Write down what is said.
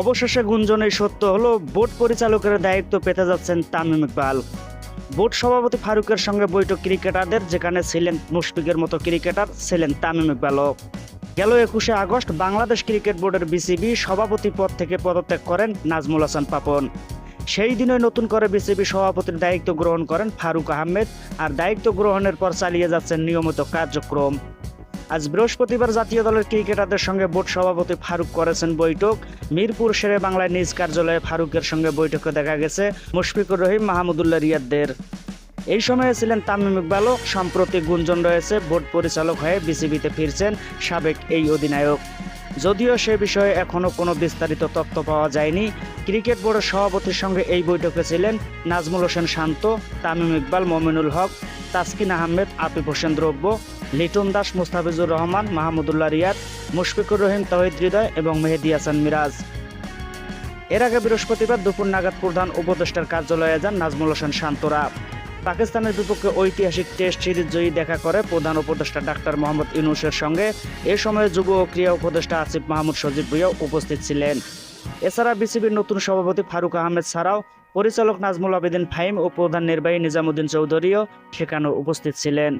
অবশেষে গুঞ্জনের সত্য হলো বোর্ড পরিচালকের দায়িত্ব পেতে যাচ্ছেন তামিম ইকবাল। বোর্ড সভাপতি ফারুকের সঙ্গে বৈঠক ক্রিকেটারদের, যেখানে ছিলেন মুশফিকের মতো ক্রিকেটার, ছিলেন তামিম ইকবালও। গেল একুশে আগস্ট, বাংলাদেশ ক্রিকেট বোর্ডের বিসিবি সভাপতি পদ থেকে পদত্যাগ করেন নাজমুল হাসান পাপন। সেই দিনে নতুন করে বিসিবি সভাপতির দায়িত্ব গ্রহণ করেন ফারুক আহমেদ, আর দায়িত্ব গ্রহণের পর চালিয়ে যাচ্ছেন নিয়মিত কার্যক্রম। আজ বৃহস্পতিবার জাতীয় দলের ক্রিকেটারদের সঙ্গে বোর্ড সভাপতি ফারুক করেছেন বৈঠক। মিরপুর শেরে বাংলায় নিজ কার্যালয়ে ফারুকের সঙ্গে বৈঠকে দেখা গেছে মুশফিকুর রহিম, মাহমুদুল্লাহ রিয়াদদের। এই সময়ে ছিলেন তামিম ইকবালও। সম্প্রতি গুঞ্জন রয়েছে, বোর্ড পরিচালক হয়ে বিসিবিতে ফিরছেন সাবেক এই অধিনায়ক। যদিও সে বিষয়ে এখনও কোনো বিস্তারিত তথ্য পাওয়া যায়নি, ক্রিকেট বোর্ডের সভাপতির সঙ্গে এই বৈঠকে ছিলেন নাজমুল হোসেন শান্ত, তামিম ইকবাল, মমিনুল হক, তাসকিন আহমেদ আপিফ হোসেন দ্রব্য, লিটন দাস, মুস্তাফিজুর রহমান, মাহমুদুল্লাহ রিয়াদ, মুশফিকুর রহিম, তহিদ হৃদয় এবং মেহেদি হাসান মিরাজ। এর আগে বৃহস্পতিবার দুপুর নাগাদ প্রধান উপদেষ্টার কার্যালয়ে যান নাজমুল হোসেন শান্তরা। পাকিস্তানের বিপক্ষে ঐতিহাসিক টেস্ট সিরিজ জয়ী দেখা করে প্রধান উপদেষ্টা ডাক্তার মোহাম্মদ ইউনুসের সঙ্গে। এ সময় যুব ও ক্রীড়া উপদেষ্টা আসিফ মাহমুদ সজীব ভুইয়াও উপস্থিত ছিলেন। এছাড়া বিসিবির নতুন সভাপতি ফারুক আহমেদ ছাড়াও পরিচালক নাজমুল আবেদিন ফাইম ও প্রধান নির্বাহী নিজামুদ্দিন চৌধুরীও সেখানে উপস্থিত ছিলেন।